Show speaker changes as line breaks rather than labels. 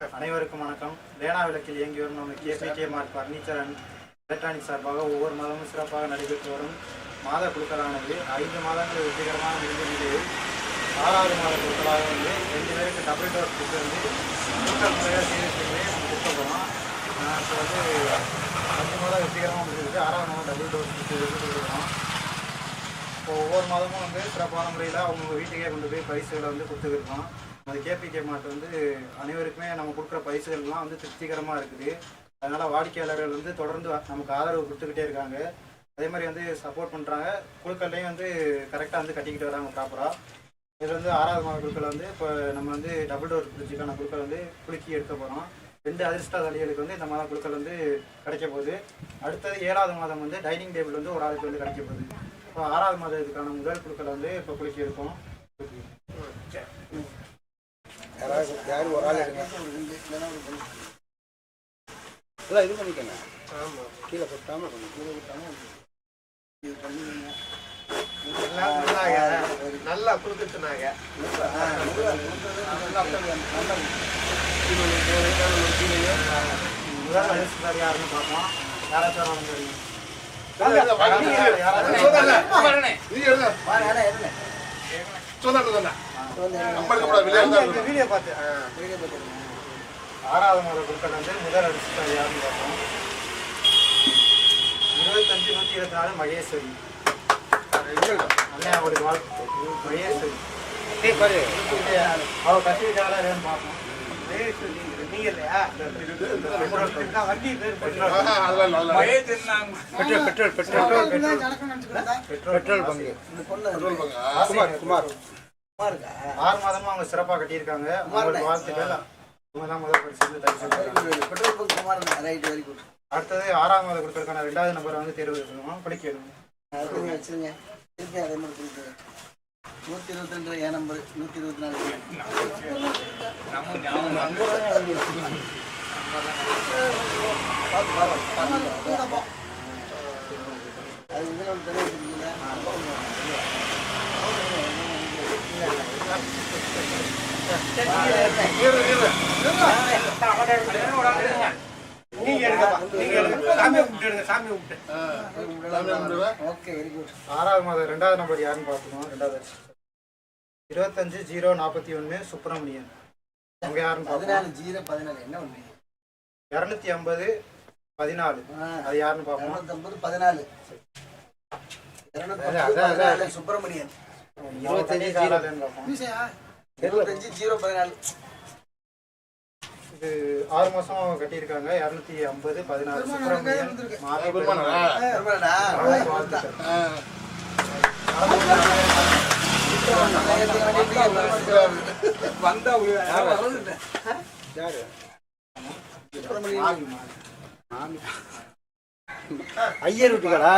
அனைவருக்கும் வணக்கம். லேனா விளக்கில் இயங்கி வரும் நம்ம KPK mark furniture and electronic சார்பாக ஒவ்வொரு மாதமும் சிறப்பாக நடைபெற்று வரும் மாத குழுக்களானது. ஐந்து மாதங்கள் வெற்றிகரமாக முடிந்த நிலையில் ஆறாவது மாத குழுக்களாக வந்து ரெண்டு பேருக்கு டபுள் டோர் ஃபுட்டு வந்து குழுக்கள் முறையாக சீரியஸ்லேயே நம்ம கொடுக்க போகிறோம் இப்போ வந்து அஞ்சு மாதம் வெற்றிகரமாக முடிஞ்சிருக்கு. ஆறாவது மாதம் டபுள் டோர் ஃபுட்டு வந்து கொடுக்குறோம் இப்போ ஒவ்வொரு மாதமும் வந்து சிறப்பான முறையில் அவங்க வீட்டுக்கே கொண்டு போய் பரிசுகளை வந்து கொடுத்துருக்கோம் அது கேபிகே மார்ட் வந்து அனைவருக்குமே நம்ம கொடுக்குற பரிசுகள்லாம் வந்து திருப்திகரமாக இருக்குது. அதனால் வாடிக்கையாளர்கள் வந்து தொடர்ந்து நமக்கு ஆதரவு கொடுத்துக்கிட்டே இருக்காங்க. அதே மாதிரி வந்து சப்போர்ட் பண்ணுறாங்க குழுக்கள்லையும் வந்து கரெக்டாக வந்து கட்டிக்கிட்டு வராங்க ப்ராப்பராக இதில் வந்து ஆறாவது மாத குழுக்கள் வந்து இப்போ நம்ம வந்து டபுள் டோர் ஃப்ரிட்ஜுக்கான குழுக்கள் வந்து குலுக்கி எடுக்க போகிறோம் ரெண்டு அதிர்ஷ்டசாலிகளுக்கு வந்து இந்த மாதம் குழுக்கள் வந்து கிடைக்க போகுது. அடுத்தது ஏழாவது மாதம் வந்து டைனிங் டேபிள் வந்து ஒரு ஆளுக்கு வந்து கிடைக்க போகுது. இப்போ ஆறாவது மாதத்துக்கான முதல் குழுக்கள் வந்து இப்போ குலுக்கி எடுப்போம்
யாரும் ஒரு ஆள் எடுங்க எல்லாம் இது பண்ணிக்கங்க. கீழே கொட்டாம கொஞ்சம் கீழே கொட்டாம இது பண்ணுவீங்க
நல்லா
அதிர்ஷ்டசாலி யாருன்னு பார்ப்போம் யாராச்சும் வந்து தெரியும் வீடியோ பார்த்து. ஆறாவது மாத குழுக்கள் வந்து முதல் அதிர்ஷ்டசாலி யாருன்னு பார்ப்போம். இருபத்தஞ்சு நூற்றி இருபத்தி நாலு மகேஸ்வரி. அண்ணன் அவருக்கு வாழ்த்து. மகேஸ்வரி. அவ என்னன்னு பார்ப்போம்.
நீங்க இல்லையா? வண்டி பேர்
petrol petrol petrol petrol bunk Kumar Kumar.
ஆறு மாதமா அவங்க சிறப்பா கட்டியிருக்காங்க. வாழ்த்துக்கள். அவங்க தான் முதல் பரிசு வந்து தரிசனம் பெற்றாங்க. அடுத்தது ஆறாம் மாத கொடுக்கறதுக்கான ரெண்டாவது நம்பரை வந்து தேர்வு செய்யணும் படிக்க வேணும்
நூத்தி இருபத்தி ரெண்டு ஏன் நம்பர் நூத்தி இருபத்தி நாலு அது இதுல ஒன்று
ஆறாவது மாதம் ரெண்டாவது நம்பர் யாருன்னு பார்த்துக்கணும் ரெண்டாவது. இருபத்தஞ்சு ஜீரோ. நாற்பத்தி ஒன்று சுப்பிரமணியன். அவங்க யாருன்னு
பதினாலு ஜீரோ. பதினாலு என்ன ஒண்ணு
இரநூத்தி ஐம்பது பதினாலு அது யாருன்னு பார்ப்போம்
இரநூத்தம்பது பதினாலு சுப்பிரமணியன்
இருபத்தஞ்சு ஜீரோன்னு பார்ப்போம்
இருபத்தஞ்சு ஜீரோ பதினாலு
இது ஆறு மாசம் கட்டியிருக்காங்க இரநூத்தி ஐம்பது பதினாறு.
ஐயர் வீட்டுக்காரா